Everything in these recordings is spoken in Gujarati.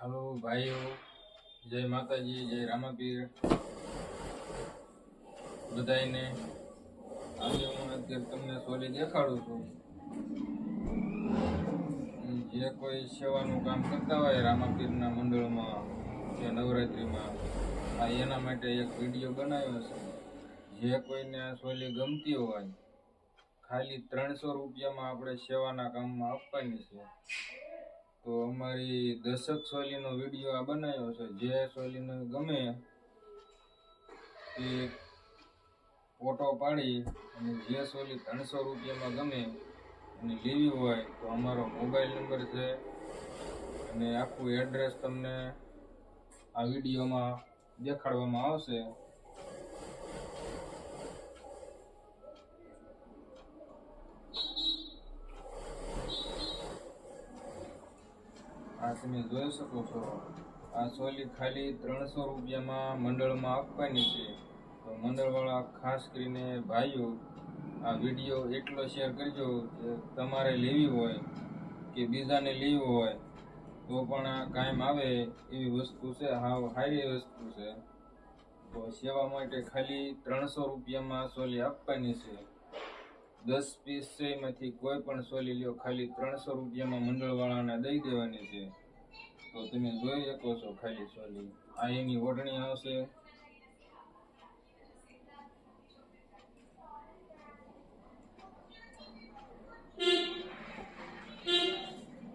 હાલો ભાઈઓ, જય માતાજી, જય રામાપીર. બધાયને આજે હું અત્યારે તમને સોલી દેખાડું છું. જે કોઈ સેવાનું કામ કરતા હોય રામાપીરના મંડળમાં કે નવરાત્રિમાં, આ એના માટે એક વીડિયો બનાવ્યો છે. જે કોઈને આ સોલી ગમતી હોય, ખાલી ત્રણસો રૂપિયામાં આપણે સેવાના કામમાં આપવાની છે. તો અમારી દશક શૈલીનો વીડિયો આ બનાવ્યો છે. જે શૈલીને ગમે એ ફોટો પાડી અને જે સોલી ત્રણસો રૂપિયામાં ગમે અને લેવી હોય તો અમારો મોબાઈલ નંબર છે અને આખું એડ્રેસ તમને આ વિડીયોમાં દેખાડવામાં આવશે. આ તમે જોઈ શકો છો. આ સોલી ખાલી ત્રણસો રૂપિયામાં મંડળમાં આપવાની છે. તો મંડળવાળા ખાસ કરીને ભાઈઓ, આ વીડિયો એટલો શેર કરજો કે તમારે લેવી હોય કે બીજાને લેવી હોય, તો પણ આ કાયમ આવે એવી વસ્તુ છે, હાવ હારી વસ્તુ છે. તો સેવા માટે ખાલી ત્રણસો રૂપિયામાં સોલી આપવાની છે. દસ છે કોઈ પણ સોલી લ્યો, ખાલી ત્રણસો રૂપિયામાં મંડળવાળાને દઈ દેવાની છે. તો તમે જોઈ શકો છો ખાલી સોલી. આ એની ઓઢણી આવશે.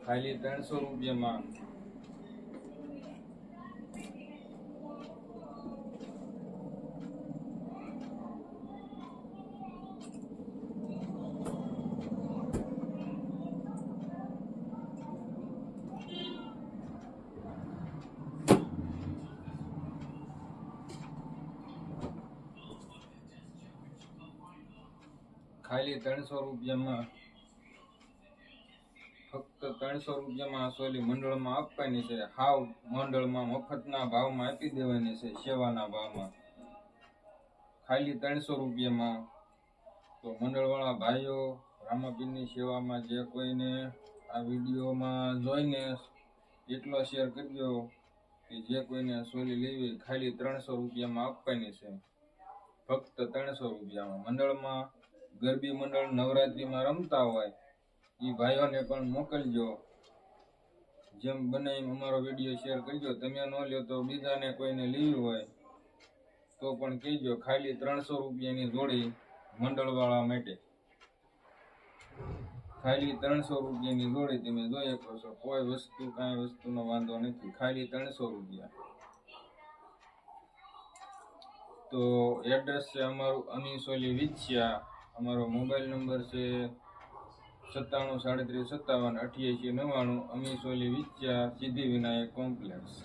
ખાલી ત્રણસો રૂપિયામાં. ખાલી ત્રણસો રૂપિયામાં, ફક્ત ત્રણસો રૂપિયામાં સોલી મંડળમાં આપવાની છે. હાવ મંડળમાં મફતના ભાવમાં આપી દેવાની છે, સેવાના ભાવમાં. ખાલી ત્રણસો રૂપિયામાં તો મંડળવાળા ભાઈઓ, રામાપીરની સેવામાં જે કોઈને આ વિડીયોમાં જોઈને એટલો શેર કરજો કે જે કોઈને સોલી લેવી ખાલી ત્રણસો રૂપિયામાં આપવાની છે. ફક્ત ત્રણસો રૂપિયામાં. મંડળમાં ગરબી મંડળ નવરાત્રિમાં રમતા હોય એ ભાઈઓને પણ મોકલજો. જેમ બને અમારો વીડિયો શેર કરજો. તમે ન લ્યો તો બીજાને કોઈને લેવી હોય, તો પણ કહેજો, ખાલી ત્રણસો રૂપિયાની જોડી મંડળવાળા માટે. ખાલી ત્રણસો રૂપિયાની જોડી તમે જોઈ શકો છો. કોઈ વસ્તુ, કાંઈ વસ્તુનો વાંધો નથી. ખાલી ત્રણસો રૂપિયા. તો એડ્રેસ છે અમારું અમીસોલી વિછ્યા. અમારો મોબાઈલ નંબર છે સત્તાણું, સાડત્રીસ, સત્તાવન, અઠ્યાસી, નવ્વાણું અમીસોલી વિચ્યા સિદ્ધિ વિનાયક કોમ્પ્લેક્સ.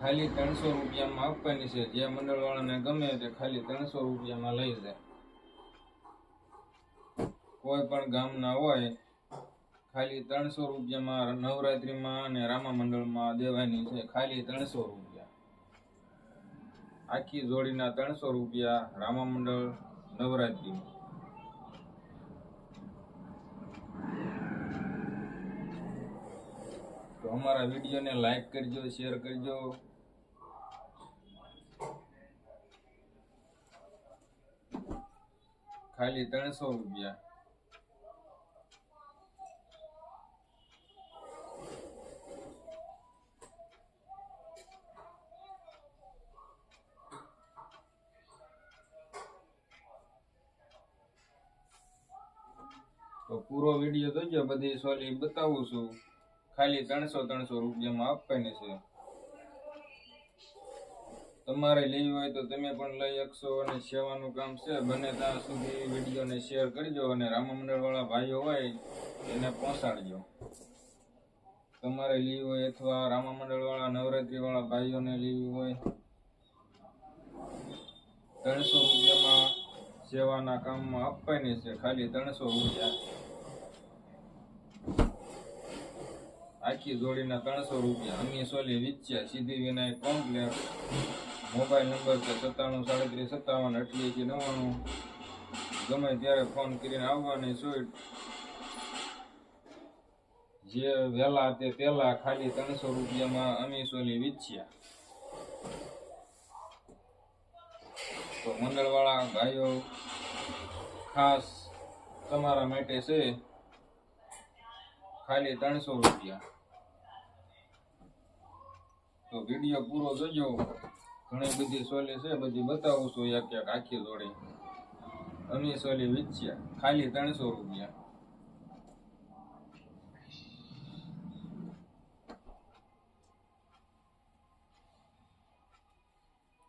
ખાલી ત્રણસો રૂપિયામાં આપવાની છે. જે મંડળવાળાને ગમે તે ખાલી ત્રણસો રૂપિયામાં લઈ જાય. કોઈ પણ ગામના હોય ખાલી ત્રણસો રૂપિયામાં નવરાત્રિમાં અને રામા મંડળમાં દેવાની છે. ખાલી ત્રણસો રૂપિયા. આખી જોડીના ત્રણસો રૂપિયા રામા મંડળ નવરાત્રિમાં તો અમારા વિડીયોને લાઈક કરજો, શેર કરજો. ખાલી ત્રણસો રૂપિયા તો પૂરો વીડિયો બધી સોલી બતાવું છું, ખાલી ત્રણસો ત્રણસો રૂપિયામાં આપવાની છે. તમારે લેવી હોય તો તમે પણ લઈ શકશો અને સેવાનું કામ છે, બને ત્યાં સુધી વિડીયોને શેર કરજો અને રામા વાળા ભાઈઓ હોય એને પહોંચાડજો. તમારે લેવી હોય અથવા રામામંડળ વાળા નવરાત્રી નવરાત્રિવાળા ભાઈઓને લેવી હોય, ત્રણસો રૂપિયામાં સેવાના કામમાં આપવાની છે, ખાલી ત્રણસો રૂપિયા. આખી જોડીના ત્રણસો રૂપિયા. અમી સોલી વિચ્યા Siddhi Vinayak complex. Mobile number છે સત્તાણું, સાડત્રીસ, સત્તાવન, અઠ્યાસી, નવ્વાણું. ગમે ત્યારે ફોન કરીને આવવાની સ્વીટ જે વહેલા તે પેલા ખાલી ત્રણસો રૂપિયામાં અમીસોલી વિચ્યા તો મંડળવાળા, ભાઈઓ, ખાસ તમારા માટે છે ખાલી ત્રણસો રૂપિયા. તો વીડિયો પૂરો જોજો. ઘણી બધી સોલી છે, બધી બતાવું છું, એક એક આખી જોડી. અમે સોલી વેચ્યા, ખાલી ત્રણસો રૂપિયા.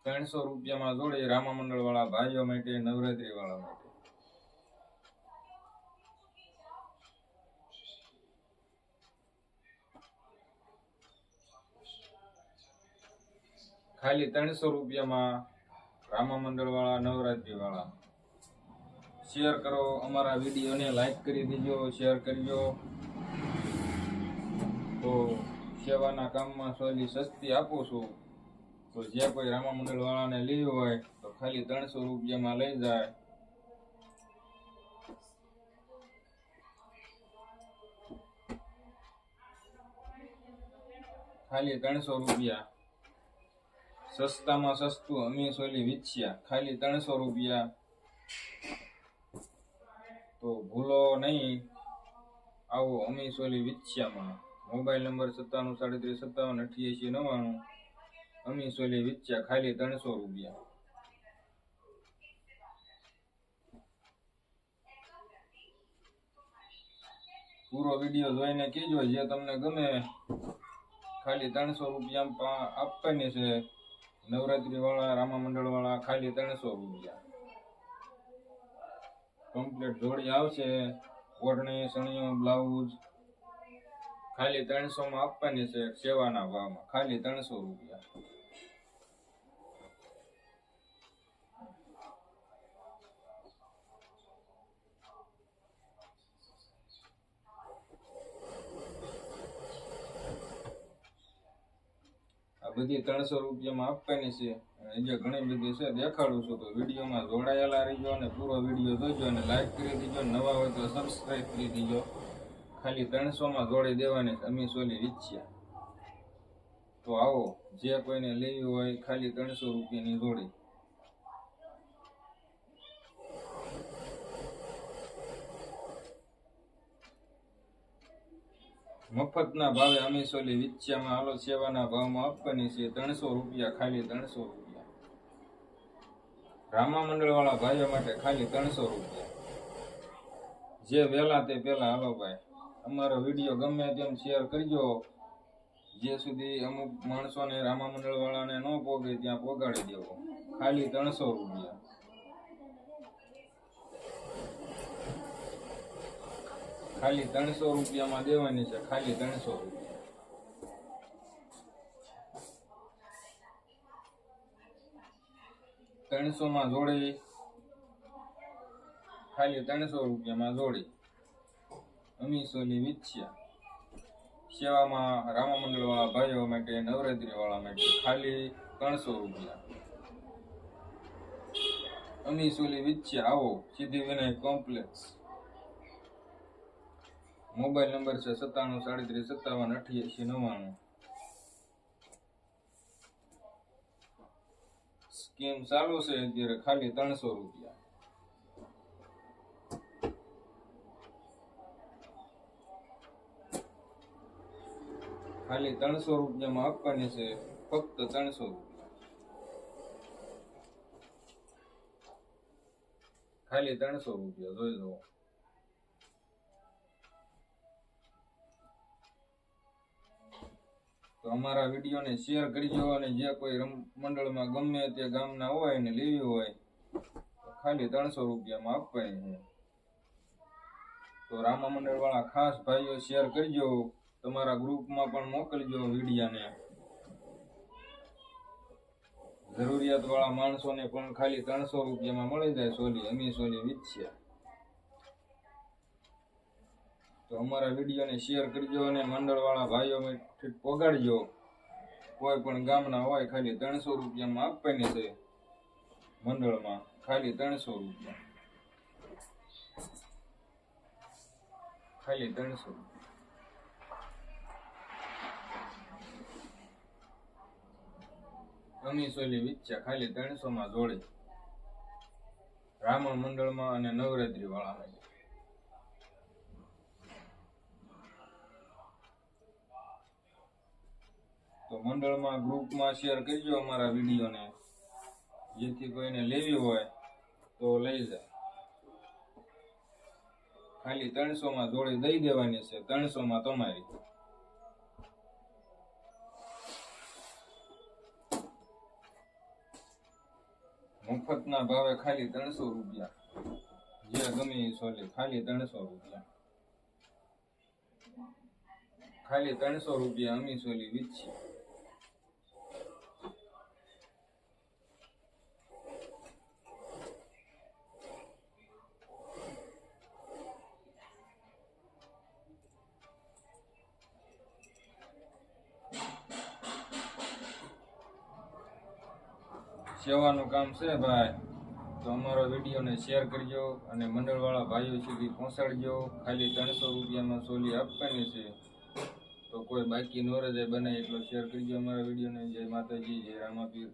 ત્રણસો રૂપિયામાં જોડે રામા મંડળ વાળા ભાઈઓ માટે નવરાત્રી વાળા માટે. ખાલી ત્રણસો રૂપિયામાં રામા મંડળ વાળા નવરાત્રી વાળા શેર કરો અમારા વિડીયોને લાઈક કરી દેજો શેર કરજો. તો સેવાના કામમાં સોલી સસ્તી આપું છું. તો જે કોઈ રામા મંડળ વાળાને લેવી હોય, તો ખાલી ત્રણસો રૂપિયામાં લઈ જાય. ખાલી ત્રણસો રૂપિયા. સસ્તામાં સસ્તું અમી સોલી વિચ્યા. ખાલી ત્રણસો રૂપિયા. તો ભૂલો નહીં. આવો અમી સોલી વિચ્યામાં. મોબાઈલ નંબર સત્તાણું, સાડત્રીસ, સત્તાવન, અઠ્યાસી, નવ્વાણું. અમી સોલી વિચ્યા ખાલી ત્રણસો રૂપિયા. પૂરો વીડિયો જોઈને કહેજો, જે તમને ગમે. ખાલી ત્રણસો રૂપિયા આપવાની છે. નવરાત્રી વાળા રામા મંડળ વાળા ખાલી ત્રણસો રૂપિયા. કમ્પ્લીટ જોડી આવશે. ઓઢણી સણિયો બ્લાઉઝ ખાલી ત્રણસો માં આપવાની છે સેવાના ભાવમાં. ખાલી ત્રણસો રૂપિયા. બધી ત્રણસો રૂપિયામાં આપવાની છે. જે ઘણી બધી છે, દેખાડું છું તો વિડીયોમાં જોડાયેલા રહીજો અને પૂરો વીડિયો જોજો અને લાઈક કરી દીજો, નવા હોય તો સબસ્ક્રાઈબ કરી દીજો. ખાલી ત્રણસોમાં જોડી દેવાની અમે સોલી વિચ્યા તો આવો, જે કોઈને લેવી હોય, ખાલી ત્રણસો રૂપિયાની જોડી. મફતના ભાવે અમી વિચ્યામાં હાલો સેવાના ભાવમાં આપવાની છે ત્રણસો રૂપિયા, ખાલી ત્રણસો રૂપિયા. રામા મંડળ વાળા ભાઈઓ માટે ખાલી ત્રણસો રૂપિયા. જે વહેલા તે પહેલા હાલો ભાઈ, અમારો વીડિયો ગમે તેમ શેર કરજો. જે સુધી અમુક માણસોને રામા મંડળ વાળાને ન પોગે ત્યાં પોગાડી દેવો. ખાલી ત્રણસો રૂપિયા. ખાલી ત્રણસો રૂપિયામાં દેવાની છે, ખાલી ત્રણસો ત્રણસો માં જોડી. ખાલી ત્રણસો રૂપિયામાં જોડી. અમીસોની વિચ્યા સેવામાં રામા મંડળ વાળા ભાઈઓ માટે નવરાત્રી વાળા માટે ખાલી ત્રણસો રૂપિયા. અમીસોલી વિચ્યા આવો Siddhi Vinayak complex. Mobile number છે સત્તાણું, સાડત્રીસ, સત્તાવન, અઠ્યાસી, નવ્વાણું. સ્કીમ ચાલુ છે અત્યારે ખાલી ત્રણસો રૂપિયા. ખાલી ત્રણસો રૂપિયામાં આપવાની છે, ફક્ત ત્રણસો રૂપિયા. ખાલી ત્રણસો રૂપિયા, જોઈ લો. તો અમારા વિડીયોને શેર કરજો અને જે કોઈ મંડળમાં ગમે તે ગામના હોય ને લેવી હોય ખાલી ત્રણસો રૂપિયામાં આપવાની છે. તો રામા મંડળ વાળા ખાસ ભાઈઓ શેર કરજો, તમારા ગ્રુપમાં પણ મોકલજો વિડીયાને. જરૂરિયાત વાળા માણસોને પણ ખાલી ત્રણસો રૂપિયામાં મળી જાય, સોલી, અમી સોલી વિચ્યા તો અમારા વિડીયોને શેર કરજો અને મંડળવાળા ભાઈઓ ઠીક પોગાડજો. કોઈ પણ ગામના હોય ખાલી ત્રણસો રૂપિયામાં આપવાની છે મંડળમાં, ખાલી ત્રણસો રૂપિયા. ખાલી ત્રણસો અમીસોલી વિચ્યા ખાલી ત્રણસોમાં જોડે. રામણ મંડળમાં અને નવરાત્રી વાળામાં તો મંડળમાં, ગ્રુપમાં શેર કરજો અમારા વિડીયોને. જેથી કોઈને લેવી હોય તો લઈ જાય. ખાલી ત્રણસો માં જોડી દઈ દેવાની છે ત્રણસો માં તમારી. મફતના ભાવે ખાલી ત્રણસો રૂપિયા. જે ગમે સોલી, ખાલી ત્રણસો રૂપિયા. ખાલી ત્રણસો રૂપિયા અમી સોલી વીચી સેવાનું કામ છે ભાઈ? તો અમારો વિડીયોને શેર કરજો અને મંડળવાળા ભાઈઓ સુધી પહોંચાડજો. ખાલી ત્રણસો રૂપિયામાં સોલી આપવાની છે. તો કોઈ બાકી ન રજાય બને એટલો શેર કરજો અમારા વિડીયોને. જય માતાજી, જય રામાપીર.